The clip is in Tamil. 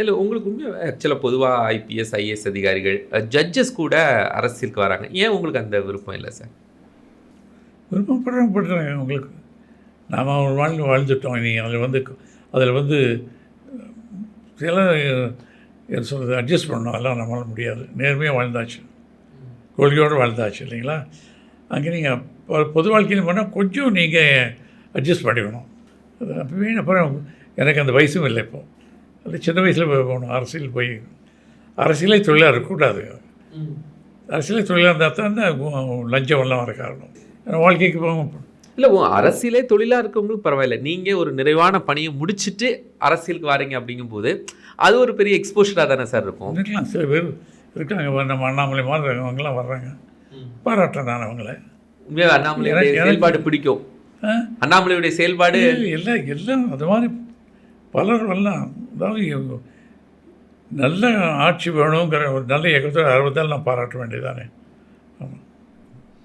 இல்லை உங்களுக்கு உண்மையாக ஆக்சுவலாக பொதுவாக ஐபிஎஸ் ஐஏஎஸ் அதிகாரிகள் ஜட்ஜஸ் கூட அரசியலுக்கு வராங்க. ஏன் உங்களுக்கு அந்த விருப்பம் இல்லை சார் விருப்பப்படுறவங்க படுறாங்க உங்களுக்கு. நாம் அவங்க வாழ்ந்து வாழ்ந்துட்டோம் நீங்கள் அதில் வந்து அதில் வந்து சில என்ன சொல்கிறது அட்ஜஸ்ட் பண்ணோம் அதெல்லாம் நம்மளால் முடியாது. நேர்மையாக வாழ்ந்தாச்சு. கொள்கையோடு வாழ்ந்தாச்சு இல்லைங்களா? அங்கே நீங்கள் பொது வாழ்க்கையில் போனால் கொஞ்சம் நீங்கள் அட்ஜஸ்ட் பண்ணிக்கணும். அது அப்பவே அப்புறம் எனக்கு அந்த வயசும் இல்லை இப்போது அது சின்ன வயசில் போய் போகணும். அரசியல் போய். அரசியலே தொழிலாக இருக்கக்கூடாது அரசியலே தொழிலாக இருந்தால் தான் லஞ்சம் எல்லாம் வர காரணம். வாழ்க்கைக்கு போக இல்லை அரசியலே தொழிலாக இருக்கவங்களுக்கு பரவாயில்ல. நீங்கள் ஒரு நிறைவான பணியை முடிச்சிட்டு அரசியலுக்கு வரீங்க அப்படிங்கும்போது அது ஒரு பெரிய எக்ஸ்போஷராக தானே சார் இருக்கும்? இருக்கலாம். சில பேர் இருக்காங்க. நம்ம அண்ணாமலை மாதிரி அவங்கெல்லாம் வர்றாங்க. பாராட்டுறேன் நான் அவங்கள உண்மையாக அண்ணாமலையுடைய எனக்கு- செயல்பாடு பிடிக்கும்? அண்ணாமலையுடைய செயல்பாடு எல்லாம் எல்லாம் அது மாதிரி பலர் எல்லாம் அதாவது நல்ல ஆட்சி வேணுங்கிற ஒரு நல்ல இயக்கத்தோட அறுபத்தால் நான் பாராட்ட வேண்டியதானே